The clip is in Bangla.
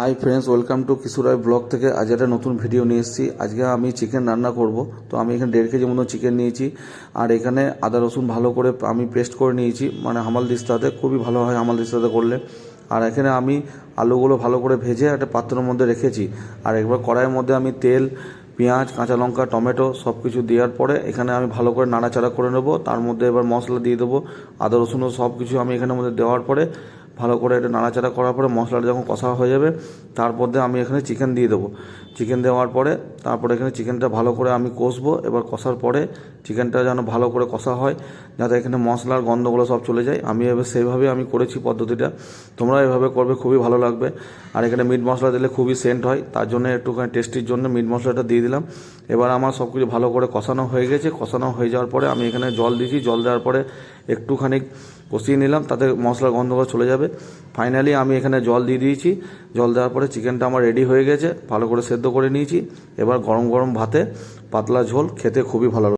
Hi friends welcome to Kishorai blog থেকে আজ একটা নতুন ভিডিও নিয়ে এসেছি। আজকে আমি চিকেন রান্না করব। তো আমি এখানে দেড় কেজি মতো চিকেন নিয়েছি। আর এখানে আদা, রসুন ভালো করে আমি পেস্ট করে নিয়েছি। মানে হামাল দিস্তাতে খুবই ভালো হয় হামাল দিস্তাতে করলে। আর এখানে আমি আলুগুলো ভালো করে ভেজে একটা পাত্রের মধ্যে রেখেছি। আর একবার কড়াইয়ের মধ্যে আমি তেল, পেঁয়াজ, কাঁচা লঙ্কা, টমেটো সব কিছু দেওয়ার পরে এখানে আমি ভালো করে নাড়াচাড়া করে নেব। তার মধ্যে এবার মশলা দিয়ে দেবো। আদা, রসুনও সব কিছু আমি এখানের মধ্যে দেওয়ার পরে ভালো করে এটা নাড়াচাড়া করার পরে মশলাটা যখন কষা হয়ে যাবে তারপর দিয়ে আমি এখানে চিকেন দিয়ে দেবো। চিকেন দেওয়ার পরে তারপরে এখানে চিকেনটা ভালো করে আমি কষবো। এবার কষার পরে চিকেনটা যেন ভালো করে কষা হয়, যাতে এখানে মশলার গন্ধগুলো সব চলে যায়। আমি এবার সেইভাবে আমি করেছি পদ্ধতিটা। তোমরা এভাবে করবে, খুবই ভালো লাগবে। আর এখানে মিট মশলা দিলে খুবই সেন্ট হয়, তার জন্য একটুখানি টেস্টির জন্য মিট মশলাটা দিয়ে দিলাম। এবার আমার সব কিছু ভালো করে কষানো হয়ে গেছে। কষানো হয়ে যাওয়ার পরে আমি এখানে জল দিয়েছি। জল দেওয়ার পরে একটুখানি কষিয়ে নিলাম, তাতে মশলার গন্ধগুলো চলে যাবে। ফাইনালি আমি এখানে জল দিয়ে দিয়েছি। জল দেওয়ার পরে চিকেনটা আমার রেডি হয়ে গেছে। ভালো করে সেদ্ধ করে নিয়েছি। এবার গরম গরম ভাতে পাতলা ঝোল খেতে খুবই ভালো